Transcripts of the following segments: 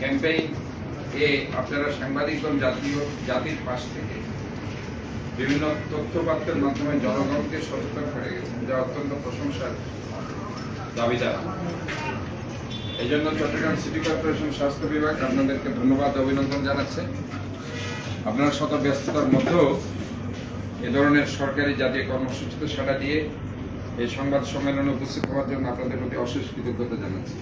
Campaign এ আপনারা সাংবাদিক এবং জাতীয় জাতির পাশ থেকে বিভিন্ন তথ্যপাত্রের মাধ্যমে জনগণকে সচেতন করে গেছেন, যা অত্যন্ত প্রশংসার দাবিদার এই জন্য চট্টগ্রাম সিটি কর্পোরেশন স্বাস্থ্য বিভাগ আপনাদেরকে ধন্যবাদ, অভিনন্দন জানাচ্ছে। আপনারা শত ব্যস্ততার মধ্যেও এ ধরনের সরকারি জাতীয় কর্মসূচিতে সাড়া দিয়ে এই সংবাদ সম্মেলনে উপস্থিত হওয়ার জন্য আপনাদের প্রতি অশেষ কৃতজ্ঞতা জানাচ্ছি।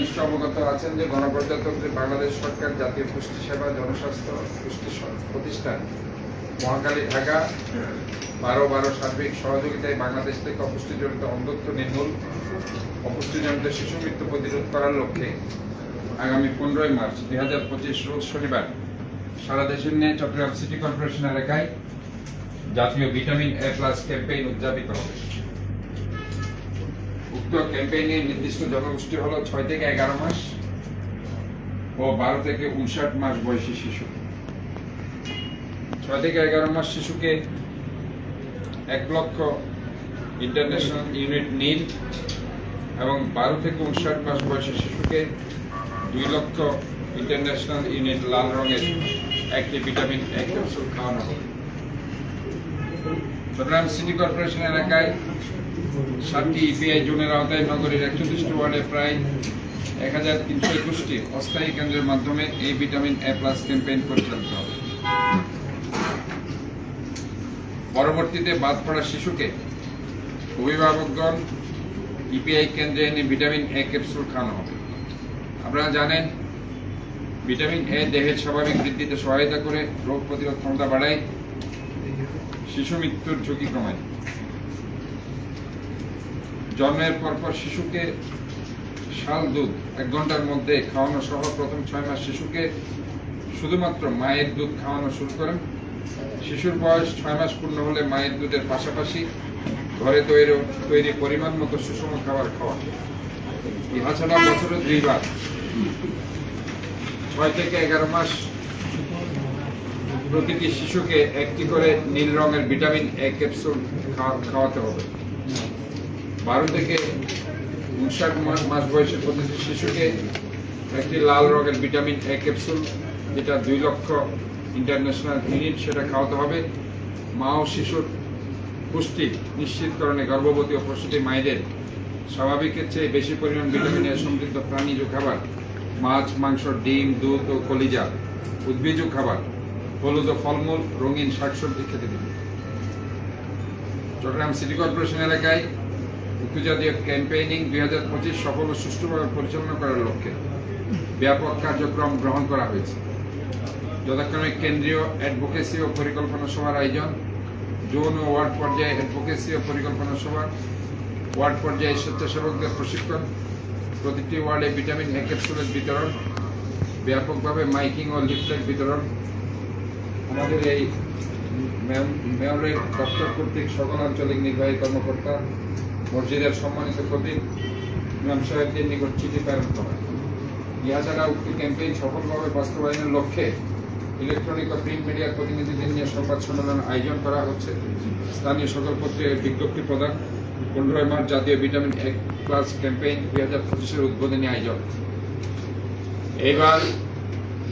নিশ্চয় অবগত আছেন যে গণপ্রজাতন্ত্রী বাংলাদেশ সরকার জাতীয় পুষ্টি সেবা জনস্বাস্থ্য পুষ্টি প্রতিষ্ঠান মহাকালী ঢাকা বারো বারো সার্বিক সহযোগিতায় বাংলাদেশ থেকে অপুষ্টিজনিত অন্ধত্ব নির্মূল, অপুষ্টিজনিত শিশু মৃত্যু প্রতিরোধ করার লক্ষ্যে আগামী পনেরোই মার্চ দুই হাজার পঁচিশ রোজ শনিবার সারা দেশের নিয়ে চট্টগ্রাম সিটি কর্পোরেশন এলাকায় জাতীয় ভিটামিন এ প্লাস ক্যাম্পেইন উদযাপিত হবে। উক্ত ক্যাম্পেইনে নির্দিষ্ট জনগোষ্ঠী হলো ছয় থেকে এগারো মাস ও বারো থেকে উনষাট মাস বয়সী শিশু। ছয় থেকে এগারো মাস শিশুকে এক লক্ষ ইন্টারন্যাশনাল ইউনিট নীল এবং বারো থেকে উনষাট মাস বয়সী শিশুকে দুই লক্ষ ইন্টারন্যাশনাল ইউনিট লাল রঙের একটি ভিটামিন এক ক্যাপসুল খাওয়ানো হবে। চট্টগ্রাম সিটি কর্পোরেশন এলাকায় সাতটি ইপিআই জোনের আওতায় নগরীর একচল্লিশটি ওয়ার্ডে প্রায় এক হাজার তিনশো একুশটি অস্থায়ী কেন্দ্রের মাধ্যমে এই ভিটামিন এ প্লাস ক্যাম্পেইন পরিচালিত হবে। পরবর্তীতে বাদ পড়া শিশুকে অভিভাবকগণ ইপিআই কেন্দ্রে এনে ভিটামিন এ ক্যাপসুল খাওয়ানো হবে। আপনারা জানেন, ভিটামিন এ দেহের স্বাভাবিক বৃদ্ধিতে সহায়তা করে রোগ প্রতিরোধ ক্ষমতা বাড়ায়। শিশু মৃত্যুর ঝুঁকি কমায়। জন্মের পরপর শিশুকে শাল, দুধ, এক ঘণ্টার মধ্যে খাওয়ানো সহ প্রথম ছয় মাস শিশুকে শুধুমাত্র মায়ের দুধ খাওয়ানো শুরু করেন। শিশুর বয়স ছয় মাস পূর্ণ হলে মায়ের দুধের পাশাপাশি ঘরে তৈরি তৈরি পরিমাণ মতো সুষম খাবার খাওয়া ইহা ছাড়া বছরে দুইবার। ছয় থেকে এগারো মাস প্রতিটি শিশুকে একটি করে নীল রঙের ভিটামিন এ ক্যাপসুল খাওয়া- খাওয়াতে হবে। বারো থেকে উনষাট মাস বয়সী প্রতিটি শিশুকে একটি লাল রঙের ভিটামিন এ ক্যাপসুল, যেটা দুই লক্ষ ইন্টারন্যাশনাল ইউনিট সেটা খাওয়াতে হবে। মা ও শিশুর পুষ্টি নিশ্চিতকরণে গর্ভবতী ও প্রসূতি মায়েদের স্বাভাবিকের চেয়ে বেশি পরিমাণ ভিটামিন এ সমৃদ্ধ প্রাণীজ খাবার, মাছ, মাংস, ডিম, দুধ ও কলিজা উদ্ভিজ খাবার হলুদ ও ফলমূল, রঙিন শাকসবজি খেতে দিন চট্টগ্রাম সিটি কর্পোরেশন এলাকায় উক্ত জাতীয় ক্যাম্পেইনিং দুই হাজার পঁচিশ সফল ও সুষ্ঠুভাবে পরিচালনা করার লক্ষ্যে ব্যাপক কার্যক্রম গ্রহণ করা হয়েছে। যথাক্রমে কেন্দ্রীয় অ্যাডভোকেসি ও পরিকল্পনা সভার আয়োজন জোন ও ওয়ার্ড পর্যায়ে অ্যাডভোকেসি ও পরিকল্পনা সভা, ওয়ার্ড পর্যায়ে স্বেচ্ছাসেবকদের প্রশিক্ষণ, প্রতিটি ওয়ার্ডে ভিটামিন এ ক্যাপসুলের বিতরণ, ব্যাপকভাবে মাইকিং ও লিফলেট বিতরণ আমাদের এই মেয়র- মেয়রের দপ্তর কর্তৃক সকল আঞ্চলিক নির্বাহী কর্মকর্তা, মসজিদের সম্মানিত খতিব ইমাম সাহেবদের নিকট চিঠি প্রেরণ করা। ইহা ছাড়া উক্ত ক্যাম্পেইন সফলভাবে বাস্তবায়নের লক্ষ্যে ইলেকট্রনিক ও প্রিন্ট মিডিয়ার প্রতিনিধিদের নিয়ে সংবাদ সম্মেলন আয়োজন করা হচ্ছে। স্থানীয় সকল পত্রিকায় বিজ্ঞপ্তি প্রদান, পনেরোই মার্চ জাতীয় ভিটামিন এক প্লাস ক্যাম্পেইন দুই হাজার পঁচিশের উদ্বোধনী আয়োজন। এইবার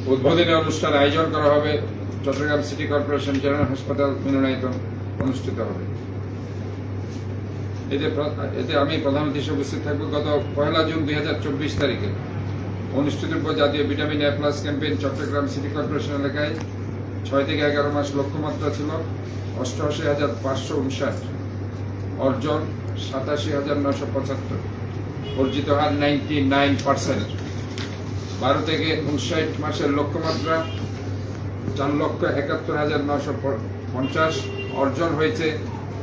উদ্বোধনী অনুষ্ঠান আয়োজন করা হবে চট্টগ্রাম সিটি কর্পোরেশন জেনারেল হাসপাতাল মিলনায়তন অনুষ্ঠিত হবে। এতে এতে আমি প্রধান অতিথি উপস্থিত থাকব। গত পয়লা জুন দুই হাজার চব্বিশ তারিখে অনুষ্ঠিত জাতীয় vitamin A plus campaign Chattogram city corporation এলাকায়। ছয় থেকে এগারো মাস লক্ষ্যমাত্রা ছিল অষ্টআশি হাজার পাঁচশো উনষাট। অর্জন সাতাশি হাজার নশো পঁচাত্তর। অর্জিত হার নাইনটি নাইন পার্সেন্ট। বারো থেকে উনষাট মাসের লক্ষ্যমাত্রা চার লক্ষ একাত্তর হাজার নশো পঞ্চাশ অর্জন হয়েছে।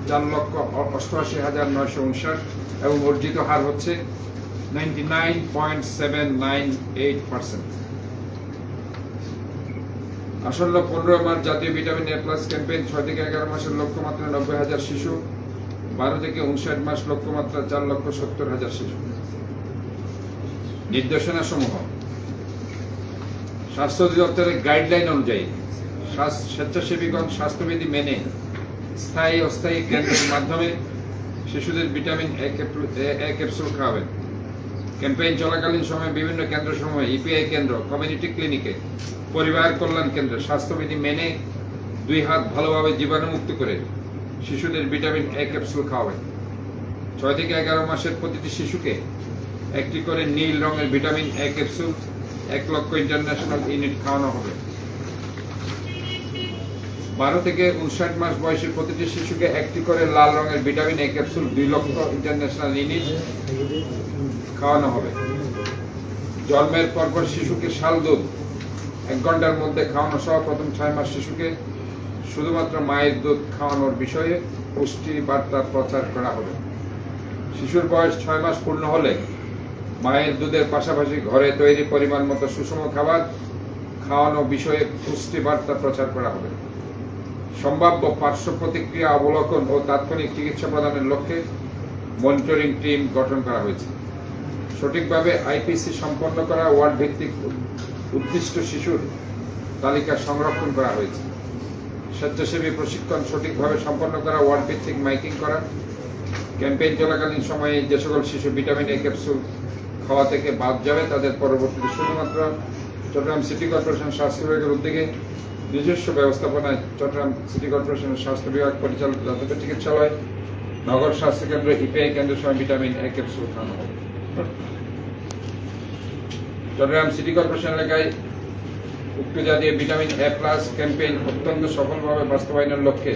চার লক্ষ অষ্টআশি হাজার নশো উনষাট এবং অর্জিত হার হচ্ছে ninety nine point seven nine eight percent আসন্ন পনেরো মার্চ জাতীয় ভিটামিন এ প্লাস ক্যাম্পেইন ছয় থেকে এগারো মাসের লক্ষ্যমাত্রা নব্বই হাজার শিশু, বারো থেকে উনষাট মাস লক্ষ্যমাত্রা চার লক্ষ সত্তর হাজার শিশু। নির্দেশনা সমূহ স্বাস্থ্য অধিদপ্তরের গাইডলাইন অনুযায়ী স্বেচ্ছাসেবীগণ স্বাস্থ্যবিধি মেনে স্থায়ী, অস্থায়ী কেন্দ্রের মাধ্যমে শিশুদের ভিটামিন এ ক্যাপসুল খাওয়াবেন। ক্যাম্পেইন চলাকালীন সময়ে বিভিন্ন কেন্দ্র সময়ে ইপিআই কেন্দ্র, কমিউনিটি ক্লিনিকে, পরিবার কল্যাণ কেন্দ্রে স্বাস্থ্যবিধি মেনে দুই হাত ভালোভাবে জীবাণুমুক্ত করে শিশুদের ভিটামিন এ ক্যাপসুল খাওয়াবেন। ছয় থেকে এগারো মাসের প্রতিটি শিশুকে একটি করে নীল রঙের ভিটামিন এ ক্যাপসুল এক লক্ষ ইন্টারন্যাশনাল ইউনিট খাওয়ানো হবে। বারো থেকে উনষাট মাস বয়সী প্রতিটি শিশুকে একটি করে লাল রঙের ভিটামিন, এ ক্যাপসুল, দুই লক্ষ ইন্টারন্যাশনাল ইউনিট খাওয়ানো হবে। জন্মের পরপর শিশুকে শাল, দুধ এক ঘণ্টার মধ্যে খাওয়ানো সহ প্রথম ছয় মাস শিশুকে শুধুমাত্র মায়ের দুধ খাওয়ানোর বিষয়ে পুষ্টি বার্তা প্রচার করা হবে। শিশুর বয়স ছয় মাস পূর্ণ হলে মায়ের দুধের পাশাপাশি ঘরে তৈরি পরিমাণ মতো সুষম খাবার খাওয়ানো বিষয়ে পুষ্টি বার্তা প্রচার করা হবে। সম্ভাব্য পার্শ্ব প্রতিক্রিয়া অবলোকন ও তাৎক্ষণিক চিকিৎসা প্রদানের লক্ষ্যে মনিটরিং টিম গঠন করা হয়েছে। সঠিকভাবে আইপিসি সম্পন্ন করা ওয়ার্ড ভিত্তিক উদ্দিষ্ট শিশুর তালিকা সংরক্ষণ করা হয়েছে। স্বেচ্ছাসেবী প্রশিক্ষণ সঠিকভাবে সম্পন্ন করা ওয়ার্ড ভিত্তিক মাইকিং করা, ক্যাম্পেইন চলাকালীন সময়ে যে সকল শিশু ভিটামিন এ ক্যাপসুল খাওয়া থেকে বাদ যাবে, তাদের পরবর্তীতে শুধুমাত্র চট্টগ্রাম সিটি কর্পোরেশন স্বাস্থ্য বিভাগের উদ্যোগে নিজস্ব ব্যবস্থাপনায় চট্টগ্রাম সিটি কর্পোরেশনের স্বাস্থ্য বিভাগ পরিচালিত দাতব্য চিকিৎসালয়, নগর স্বাস্থ্য কেন্দ্র, ইপিআই কেন্দ্র সহ ভিটামিন এ ক্যাপসুল খাওয়ানো হবে। চট্টগ্রাম সিটি কর্পোরেশন এলাকায় উক্ত জাতীয় ভিটামিন এ প্লাস ক্যাম্পেইন অত্যন্ত সফলভাবে বাস্তবায়নের লক্ষ্যে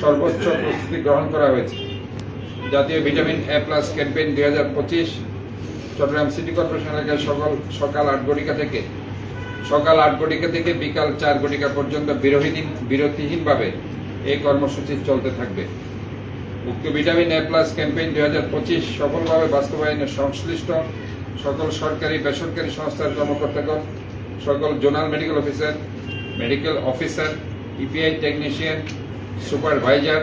সর্বোচ্চ প্রস্তুতি গ্রহণ করা হয়েছে। জাতীয় ভিটামিন এ প্লাস ক্যাম্পেইন দুই হাজার পঁচিশ চট্টগ্রাম সিটি কর্পোরেশন এলাকায় সকাল সকাল আট ঘটিকা থেকে, সকাল আট ঘটিকা থেকে বিকাল চার ঘটিকা পর্যন্ত বিরোহীদিন, বিরতিহীনভাবে এই কর্মসূচি চলতে থাকবে। উক্ত ভিটামিন এ প্লাস ক্যাম্পেইন দুই হাজার পঁচিশ সফলভাবে বাস্তবায়নের সংশ্লিষ্ট সকল সরকারি, বেসরকারি সংস্থার কর্মকর্তাগণ, সকল zonal medical officer medical officer, EPI technician, supervisor,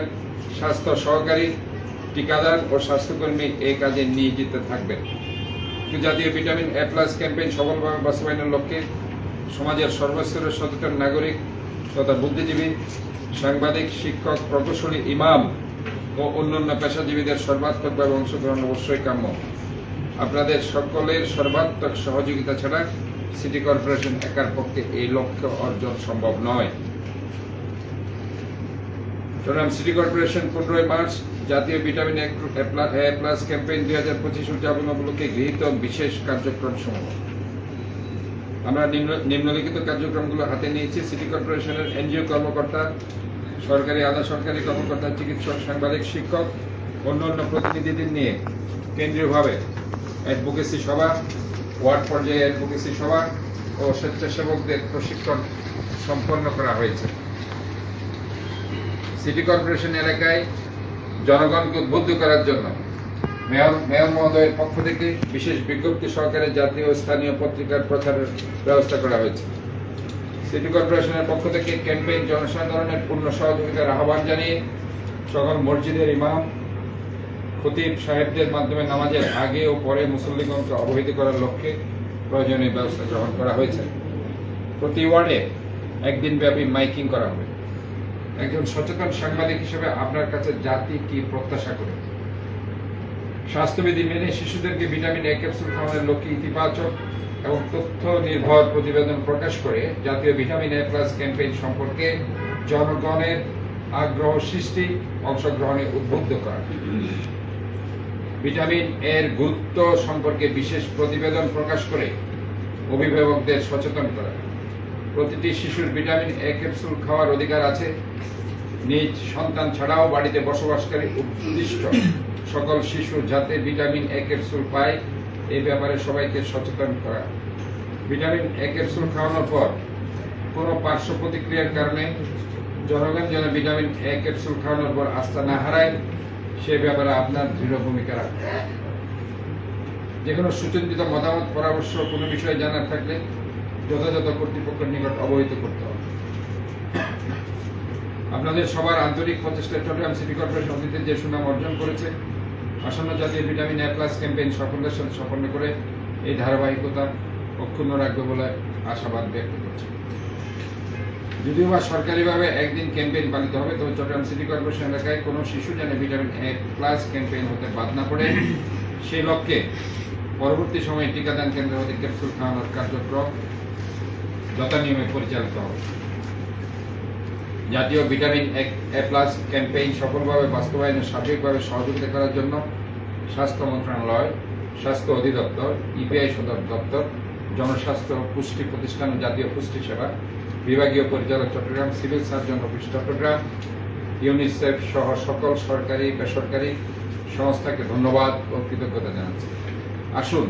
স্বাস্থ্য সহকারী, টিকাদার ও স্বাস্থ্যকর্মী এই কাজে নিয়োজিত থাকবেন। জাতীয় ভিটামিন এ প্লাস ক্যাম্পেইন সফলভাবে বাস্তবায়নের লক্ষ্যে সমাজের সর্বস্তরের সচেতন নাগরিক তথা বুদ্ধিজীবী, সাংবাদিক, শিক্ষক, প্রকৌশলী, ইমাম ও অন্যান্য পেশাজীবীদের সর্বাত্মকভাবে অংশগ্রহণ অবশ্যই কাম্য। আপনাদের সকলের সর্বাত্মক সহযোগিতা ছাড়া সিটি কর্পোরেশন একার পক্ষে এই লক্ষ্য অর্জন সম্ভব নয়। সিটি কর্পোরেশন পনেরোই মার্চ জাতীয় ভিটামিন এ প্লাস ক্যাম্পেইন দুই হাজার পঁচিশ উদযাপন উপলক্ষে গৃহীত বিশেষ কার্যক্রম সমূহ আমরা নিম্নলিখিত কার্যক্রমগুলো হাতে নিয়েছি। সিটি কর্পোরেশনের এনজিও কর্মকর্তা, সরকারি, আধা সরকারি কর্মকর্তা, চিকিৎসক, সাংবাদিক, শিক্ষক, অন্যান্য প্রতিনিধিদের নিয়ে কেন্দ্রীয়ভাবে অ্যাডভোকেসি সভা, ওয়ার্ড পর্যায়ে অ্যাডভোকেসি সভা ও স্বেচ্ছাসেবকদের প্রশিক্ষণ সম্পন্ন করা হয়েছে। সিটি কর্পোরেশন এলাকায় জনগণকে উদ্বুদ্ধ করার জন্য মেয়র মেয়র মহোদয়ের পক্ষ থেকে বিশেষ বিজ্ঞপ্তি সহকারে জাতীয় স্থানীয় পত্রিকার প্রচারের ব্যবস্থা করা হয়েছে। সিটি কর্পোরেশনের পক্ষ থেকে ক্যাম্পেইন জনসাধারণের পূর্ণ সহযোগিতার আহ্বান জানিয়ে সকল মসজিদের ইমাম খতিব সাহেবদের মাধ্যমে নামাজের আগে ও পরে মুসল্লিগণকে অবহিত করার লক্ষ্যে প্রয়োজনীয় ব্যবস্থা গ্রহণ করা হয়েছে। প্রতি ওয়ার্ডে একদিন ব্যাপী মাইকিং করা হবে। একজন সচেতন সাংবাদিক হিসেবে আপনার কাছে জাতি কি প্রত্যাশা করে? স্বাস্থ্যবিধি মেনে শিশুদেরকে ভিটামিন এ, ক্যাপসুল খাওয়ানোর লক্ষ্যে ইতিবাচক এবং তথ্য নির্ভর প্রতিবেদন প্রকাশ করে জাতীয় ভিটামিন এ প্লাস ক্যাম্পেইন সম্পর্কে জনগণের আগ্রহ সৃষ্টি, অংশগ্রহণে উদ্বুদ্ধ করা। ভিটামিন এর গুরুত্ব সম্পর্কে বিশেষ প্রতিবেদন প্রকাশ করে অভিভাবকদের সচেতন করা। প্রতিটি শিশুর ভিটামিন এ ক্যাপসুল খাওয়ার অধিকার আছে। নিজ সন্তান ছাড়াও বাড়িতে বসবাসকারী উদ্দিষ্ট সকল শিশু যাতে ভিটামিন এ ক্যাপসুল পায়, এই ব্যাপারে সবাইকে সচেতন করা। ভিটামিন এ ক্যাপসুল খাওয়ানোর পর কোনো পার্শ্ব প্রতিক্রিয়ার কারণে জনগণ যেন ভিটামিন এ ক্যাপসুল খাওয়ানোর পর আস্থা না হারায়, সে ব্যাপারে আপনার দৃঢ় ভূমিকা রাখবে যে কোনো সুচিন্তিত মতামত, পরামর্শ, কোনো বিষয়ে জানার থাকলে যথাযথ কর্তৃপক্ষের নিকট অবহিত করতে হবে। আপনাদের সবার আন্তরিক প্রচেষ্টা চট্টগ্রাম সিটি কর্পোরেশন অতীতে যে সুনাম অর্জন করেছে, আসন্ন জাতীয় ভিটামিন এ প্লাস ক্যাম্পেইন সাফল্যের সাথে সম্পন্ন করে এই ধারাবাহিকতা অক্ষুণ্ণ রাখবে বলে আশাবাদ ব্যক্ত করছে। যদিও বা সরকারিভাবে একদিন ক্যাম্পেইন পালিত হবে, তবে চট্টগ্রাম সিটি কর্পোরেশন এলাকায় কোনো শিশু যেন ভিটামিন এ প্লাস ক্যাম্পেইন হতে বাদ না পড়ে, সেই লক্ষ্যে পরবর্তী সময়ে টিকাদান কেন্দ্র হতে ক্যাপসুল খাওয়ানোর কার্যক্রম যথানিয়মে পরিচালিত হবে। জাতীয় ভিটামিন এ প্লাস ক্যাম্পেইন সফলভাবে বাস্তবায়নে সার্বিকভাবে সহযোগিতা করার জন্য স্বাস্থ্য মন্ত্রণালয়, স্বাস্থ্য অধিদপ্তর, ইপিআই সদর দপ্তর, জনস্বাস্থ্য পুষ্টি প্রতিষ্ঠান জাতীয় পুষ্টি সেবা, বিভাগীয় পরিচালক Chattogram civil surgeon office Chattogram, UNICEF সহ সকল সরকারি, বেসরকারি সংস্থাকে ধন্যবাদ ও কৃতজ্ঞতা জানাচ্ছি। আসুন,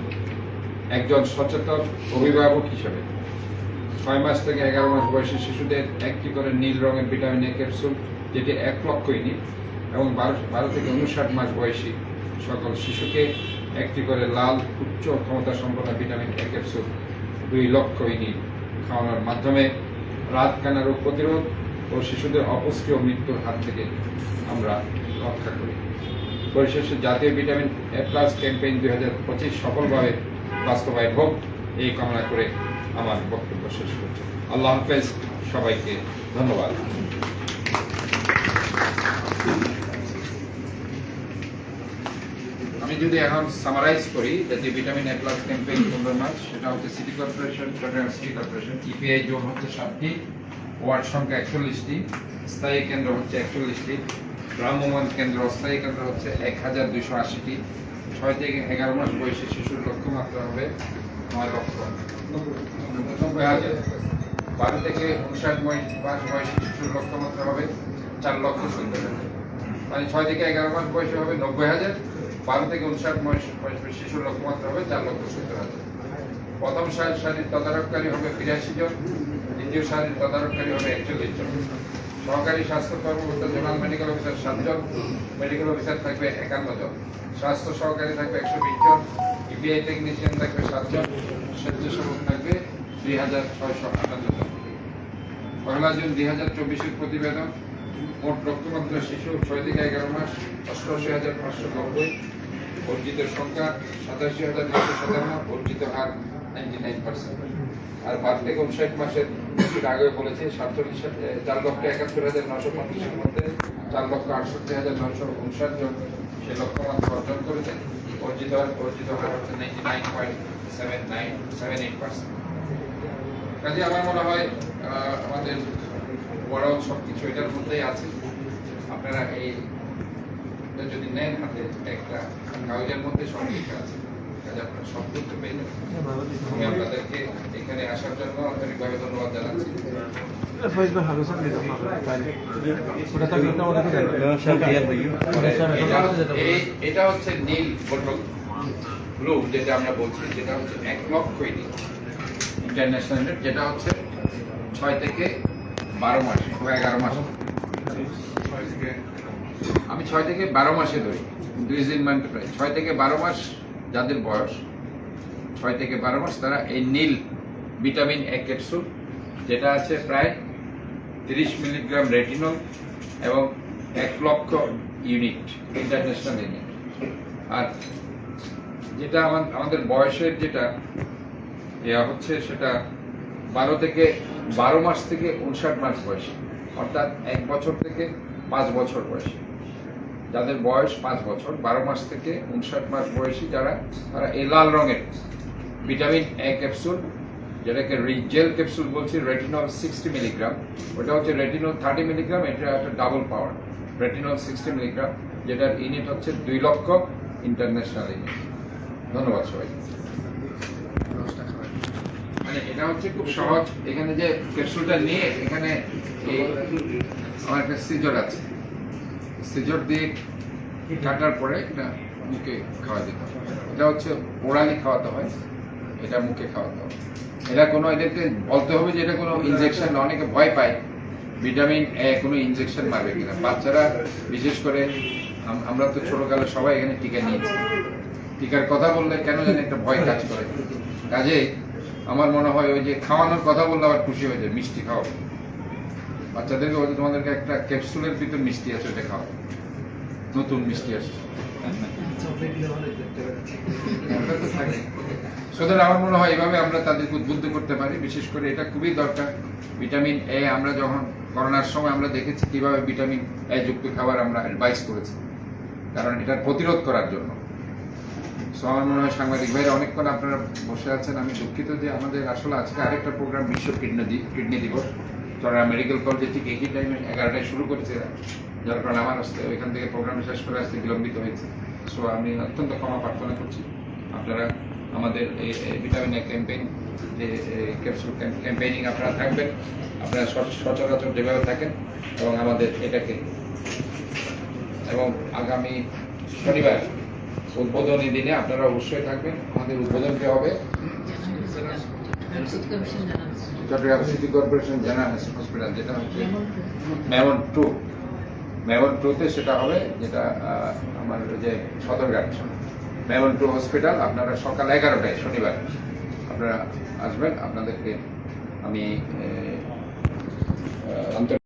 একজন সচেতন অভিভাবক হিসেবে ছয় মাস থেকে এগারো মাস বয়সী শিশুদের একটি করে নীল রঙের ভিটামিন এ ক্যাপসুল, যেটি এক লক্ষ ইউনিট এবং বারো বারো থেকে উনষাট মাস বয়সী সকল শিশুকে একটি করে লাল, উচ্চ ক্ষমতা সম্পন্ন ভিটামিন এ ক্যাপসুল দুই লক্ষ ইউনিট খাওয়ানোর মাধ্যমে রাত কানা রোগ প্রতিরোধ ও শিশুদের অপুষ্টি ও মৃত্যুর হাত থেকে আমরা রক্ষা করি। পরিশেষে জাতীয় ভিটামিন এ প্লাস ক্যাম্পেইন দুই হাজার পঁচিশ সফলভাবে বাস্তবায়ন হোক, এই কামনা করে আমার বক্তব্য শেষ করছি। আল্লাহ হাফেজ, সবাইকে ধন্যবাদ। আমি যদি এখন সামারাইজ করি জাতীয় ভিটামিন এ প্লাস ক্যাম্পেইন পনেরো মাস সেটা হচ্ছে city corporation Chattogram city corporation EPI zone হচ্ছে সাতটি, ওয়ার্ড সংখ্যা একচল্লিশটি, স্থায়ী কেন্দ্র হচ্ছে একচল্লিশটি ভ্রাম্যমান কেন্দ্র অস্থায়ী কেন্দ্র হচ্ছে এক হাজার দুইশো আশিটি। ছয় থেকে এগারো মাস বয়সী শিশুর লক্ষ্যমাত্রা হবে নয় লক্ষ নব্বই হাজার বারো থেকে উনষাট বয়স- মাস বয়সী শিশুর লক্ষ্যমাত্রা হবে চার লক্ষ সত্তর হাজার। মানে ছয় থেকে এগারো মাস বয়সে হবে নব্বই হাজার। বারো থেকে উনষাট বয়স শিশুর লক্ষ্যমাত্রা হবে চার লক্ষ সত্তর হাজার। প্রথম সারি সারির তদারককারী হবে বিরাশি জন। দ্বিতীয় সারির তদারককারী হবে একচল্লিশ জন। সহকারী স্বাস্থ্য কর্মকর্তা জোনাল মেডিকেল অফিসার সাতজন, মেডিকেল অফিসার থাকবে একান্ন জন। স্বাস্থ্য সহকারী থাকবে একশো বিশ জন ইপিআই টেকনিশিয়ান থাকবে সাতজন, স্বেচ্ছাসেবক থাকবে দুই হাজার ছয়শো আটান্ন জন। পয়লা জুন দুই হাজার চব্বিশের প্রতিবেদন। মোট লক্ষ্যমাত্রা শিশু ছয় থেকে এগারো মাস, অষ্টআশি হাজার পাঁচশো নব্বই। অর্জিত সংখ্যা সাতাশি হাজার নশো সাতান্ন অর্জিত হার নাইনটি নাইন পার্সেন্ট। আর বাদ থেকে উনষাট মাসের আগে বলেছে, সাতচল্লিশ চার লক্ষ একাত্তর হাজার নশো পঞ্চাশের মধ্যে চার লক্ষ আটষট্টি হাজার নশো উনষাট জন সে লক্ষ্যমাত্রা অর্জন করেছে। অর্জিত অর্জিত হার হচ্ছে ninety nine point seven nine seven eight percent কাজে আমার মনে হয় আমাদের বড় সব কিছু এটার মধ্যেই আছে। আপনারা এই যদি নেন হাতে একটা কাগজের মধ্যে সব কিছু আছে। আপনারা সব তথ্য পেয়ে যাবেন আমি আপনাদেরকে এখানে আসার জন্য আন্তরিকভাবে ধন্যবাদ জানাচ্ছি। এটা হচ্ছে নীল বটল ব্লু যেটা আমরা বলছি যেটা হচ্ছে এক লক্ষই নীল ইন্টারন্যাশনাল যেটা হচ্ছে ছয় থেকে বারো মাস এগারো মাস। আমি ছয় থেকে বারো মাসে ধরি। দুই দিন মানে প্রায়। ছয় থেকে বারো মাস যাদের বয়স ছয় থেকে বারো মাস, তারা এই নীল ভিটামিন এ ক্যাপসুল, যেটা আছে প্রায় তিরিশ মিলিগ্রাম রেটিনল এবং এক লক্ষ ইউনিট ইন্টারন্যাশনাল ইউনিট। আর যেটা আমাদের বয়সের যেটা ইয়া হচ্ছে, সেটা বারো থেকে, বারো মাস থেকে উনষাট মাস বয়সী, অর্থাৎ এক বছর থেকে পাঁচ বছর বয়সী। যাদের বয়স পাঁচ বছর, বারো মাস থেকে উনষাট মাস বয়সী যারা, তারা এই লাল রঙের ভিটামিন এ ক্যাপসুল যেটাকে জেল ক্যাপসুল বলছি রেটিনল সিক্সটি মিলিগ্রাম ওটা হচ্ছে রেটিনল থার্টি মিলিগ্রাম এটা একটা double power retinol sixty milligram যেটার ইউনিট হচ্ছে দুই লক্ষ ইন্টারন্যাশনাল ইউনিট ধন্যবাদ সবাই মানে এটা হচ্ছে খুব সহজ, এখানে যে ক্যাপসুলটা নিয়ে এখানে আমার একটা সিজর আছে। সিজর দিয়ে কাটার পরে এটা মুখে খাওয়া হয় এটা হচ্ছে ওরালি খাওয়াতে হয়। এটা মুখে খাওয়াতে হবে এটা কোনো এদেরকে বলতে হবে যে এটা কোনো ইনজেকশন অনেকে ভয় পায়। ভিটামিন এ কোনো ইনজেকশন মারবে কিনা। বাচ্চারা, বিশেষ করে আমরা তো ছোটকালে সবাই এখানে টিকা নিয়েছি। টিকার কথা বললে কেন যেন একটা ভয় কাজ করে। কাজে আমার মনে হয় ওই যে খাওয়ানোর কথা বললে আবার খুশি হয়ে যায়, মিষ্টি খাও বাচ্চাদেরকে বলতে তোমাদেরকে একটা ক্যাপসুলের ভিতর মিষ্টি আছে ওটা খাও। নতুন মিষ্টি থাকে। সুতরাং আমার মনে হয় এভাবে আমরা তাদেরকে উদ্বুদ্ধ করতে পারি। বিশেষ করে এটা খুবই দরকার। ভিটামিন এ আমরা যখন করোনার সময় আমরা দেখেছি কীভাবে ভিটামিন এ যুক্ত খাবার আমরা অ্যাডভাইস করেছি। কারণ এটা প্রতিরোধ করার জন্য। সো আমার মনে হয় সাংবাদিক ভাইরা অনেকক্ষণ আপনারা বসে আছেন। আমি দুঃখিত যে আমাদের আসলে আজকে আরেকটা প্রোগ্রাম বিশ্ব কিডনি কিডনি দিবস। চড়া মেডিকেল কলেজে ঠিক একই টাইমে এগারোটায় শুরু করেছে। যার কারণে আমার আসতে ওইখান থেকে প্রোগ্রাম শেষ করে আসতে বিলম্বিত হয়েছে। সো আমি অত্যন্ত ক্ষমা প্রার্থনা করছি। আপনারা আমাদের এই ভিটামিন এ ক্যাম্পেইন যে ক্যাপসুল ক্যাম্পেইনিং আপনারা থাকবেন, আপনারা সচ- সচরাচর যেভাবে থাকেন এবং আমাদের এটাকে এবং আগামী শনিবার উদ্বোধনী দিনে আপনারা অবশ্যই থাকবেন। আমাদের উদ্বোধনটি হবে Chattogram city corporation general hospital যেটা হচ্ছে মেমন টু মেমন টুতে সেটা হবে যেটা আমার যে সদরঘাট মেমন টু হসপিটাল আপনারা সকাল এগারোটায় শনিবার আপনারা আসবেন আপনাদেরকে আমি আন্তরিক